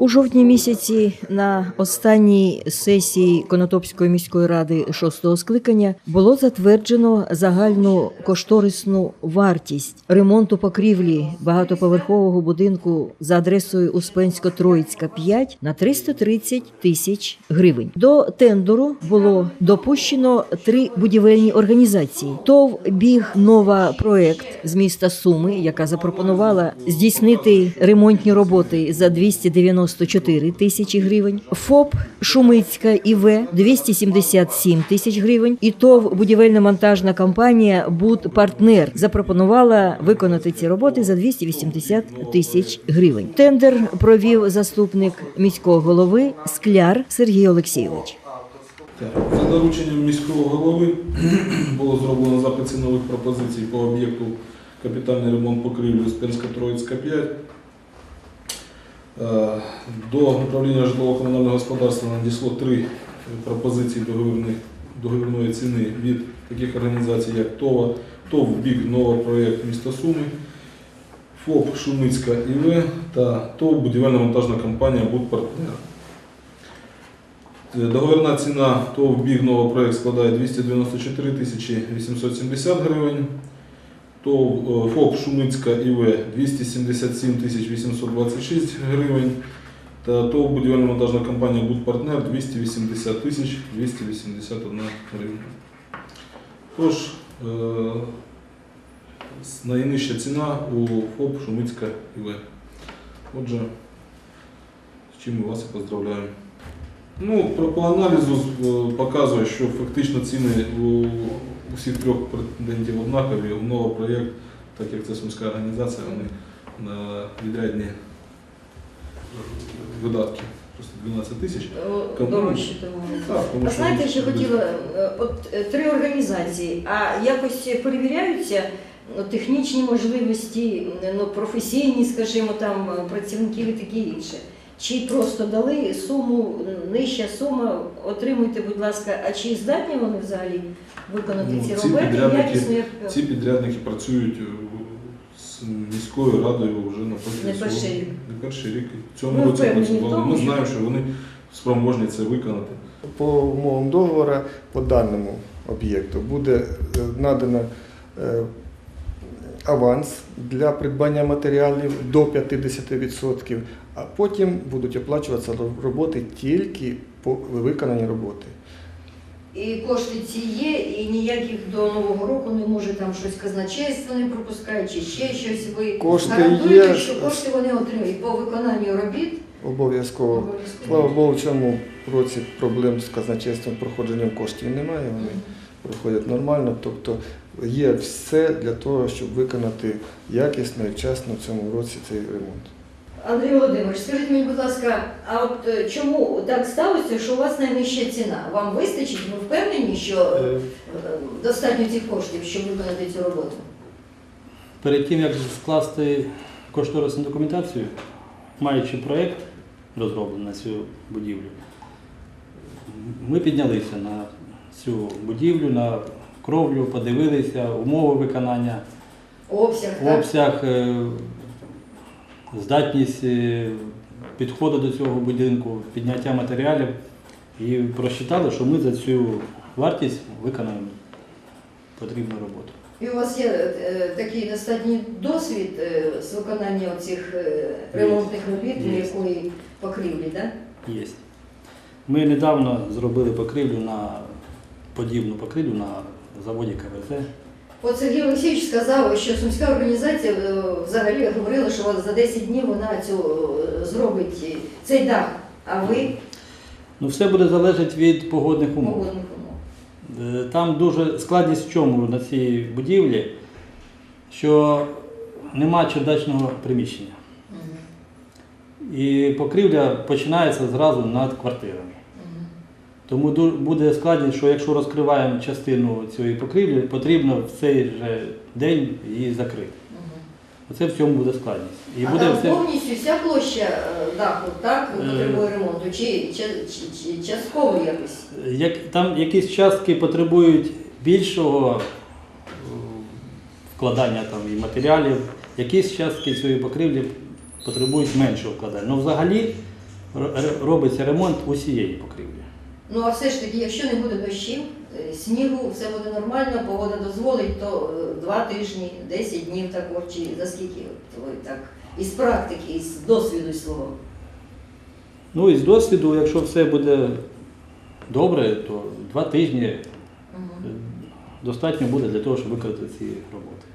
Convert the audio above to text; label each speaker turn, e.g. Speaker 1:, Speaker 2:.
Speaker 1: У жовтні місяці на останній сесії Конотопської міської ради шостого скликання було затверджено загальну кошторисну вартість ремонту покрівлі багатоповерхового будинку за адресою Успенсько-Троїцька 5 на 330 тисяч гривень. До тендеру було допущено три будівельні організації. ТОВ біг нова проект з міста Суми, яка запропонувала здійснити ремонтні роботи за 294 тисячі гривень. ФОП Шумицька ІВ 277 тисяч гривень. І ТОВ будівельно-монтажна компанія Буд Партнер запропонувала виконати ці роботи за 280 тисяч гривень. Тендер провів заступник міського голови Скляр Сергій Олексійович.
Speaker 2: За дорученням міського голови було зроблено запит цінових пропозицій по об'єкту капітальний ремонт покрівлі Успенська Троїцька 5. Е, До управління житлово-комунального господарства надійшло три пропозиції договірної ціни від таких організацій, як ТОВА, ТОВ Біг Нова проєкт міста Суми, ФОП Шумицька ІВ та ТОВ будівельно-монтажна компанія Будпартнер. Договірна ціна ТОВ Біг Нова проєкт складає 294 870 гривень. ТОВ е, ФОП Шумицька ІВ 277 826 гривень. Та ТОВ будівельно-монтажна компанія Будпартнер 280 тисяч 281 гривня. Тож, е, найнижча ціна у ФОП Шумицька ІВ. Отже, з чим ми вас і поздравляємо. Ну, по аналізу е, показує, що фактично ціни у усіх трьох претендентів однакові. Умова проєкт, так як це сумська організація, вони на відрядні е, видатки. Просто 12 тисяч. Кому?
Speaker 1: Дорожче тому.
Speaker 2: Так, тому
Speaker 1: А
Speaker 2: що
Speaker 1: знаєте, що хотіла, е, от е, три організації, а якось перевіряються ну, технічні можливості, ну, професійні, скажімо, там е, працівників і таке інше. Чи просто дали суму, нижча сума, отримуйте, будь ласка, а чи здатні вони взагалі виконати
Speaker 2: Ну,
Speaker 1: ці
Speaker 2: ці
Speaker 1: роботи
Speaker 2: підрядники-
Speaker 1: якісно, як
Speaker 2: Ці підрядники працюють е, з міською радою вже на
Speaker 1: Не перший рік.
Speaker 2: не перший рік. В цьому році
Speaker 1: впевнені в
Speaker 2: працювали.
Speaker 1: тому,
Speaker 2: Ми знаємо, що вони спроможні це виконати.
Speaker 3: По умовам договору по даному об'єкту буде е, надано е, аванс для придбання матеріалів до 50%, а потім будуть оплачуватися роботи тільки по виконанні роботи.
Speaker 1: І кошти ці є, і ніяких до Нового року не може там щось казначейство не пропускає, чи ще щось. Ви
Speaker 3: Кошти
Speaker 1: гарантуєте,
Speaker 3: є.
Speaker 1: що кошти вони отримують по виконанню робіт.
Speaker 3: Обов'язково.
Speaker 1: Обов'язково.
Speaker 3: Слава Богу, в цьому році проблем з казначейством проходженням коштів немає. Вони проходять нормально. Тобто є все для того, щоб виконати якісно і вчасно в цьому році цей ремонт.
Speaker 1: Андрій Володимирович, скажіть мені, будь ласка, а от е, чому так сталося, що у вас найнижча ціна? Вам вистачить? Ви впевнені, що е, е, достатньо цих коштів, щоб виконати цю роботу?
Speaker 4: Перед тим, як скласти кошторисну документацію, маючи проєкт розроблений на цю будівлю, ми піднялися на цю будівлю, на кровлю, подивилися, умови виконання,
Speaker 1: Обсяг,
Speaker 4: обсяг, е, здатність е, підходу до цього будинку, підняття матеріалів і просчитали, що ми за цю вартість виконаємо потрібну роботу.
Speaker 1: І у вас є е, такий достатній досвід з виконання цих ремонтних робіт,
Speaker 4: Є.
Speaker 1: якої покрівлі, так?
Speaker 4: Є. Ми недавно зробили покрівлю на подібну покрівлю на заводі КВЗ.
Speaker 1: От Сергій Олексійович сказав, що сумська організація е, взагалі говорила, що за 10 днів вона цю е, зробить цей дах, а ви
Speaker 4: Ну, все буде залежати від погодних умов.
Speaker 1: погодних умов.
Speaker 4: Е, Там дуже складність в чому на цій будівлі, що нема чердачного приміщення.
Speaker 1: Мгм.
Speaker 4: І покрівля починається зразу над квартирами. Тому буде складність, що якщо розкриваємо частину цієї покрівлі, потрібно в цей же день її закрити. Оце в цьому буде складність. І
Speaker 1: а
Speaker 4: буде
Speaker 1: там
Speaker 4: все.
Speaker 1: повністю вся площа е, даху, так,
Speaker 4: Е.
Speaker 1: потребує ремонту, чи, чи, чи, чи частково якось?
Speaker 4: Як, там якісь частки потребують більшого е, вкладання там, і матеріалів, якісь частки цієї покрівлі потребують меншого вкладання. Ну, взагалі, робиться ремонт усієї покрівлі.
Speaker 1: Ну а все ж таки, якщо не буде дощів, е, снігу, все буде нормально, погода дозволить, то е, два тижні, 10 днів також, чи за скільки ви так із практики, із досвіду свого.
Speaker 4: Ну і з досвіду, якщо все буде добре, то два тижні
Speaker 1: Мгм.
Speaker 4: достатньо буде для того, щоб виконати ці роботи.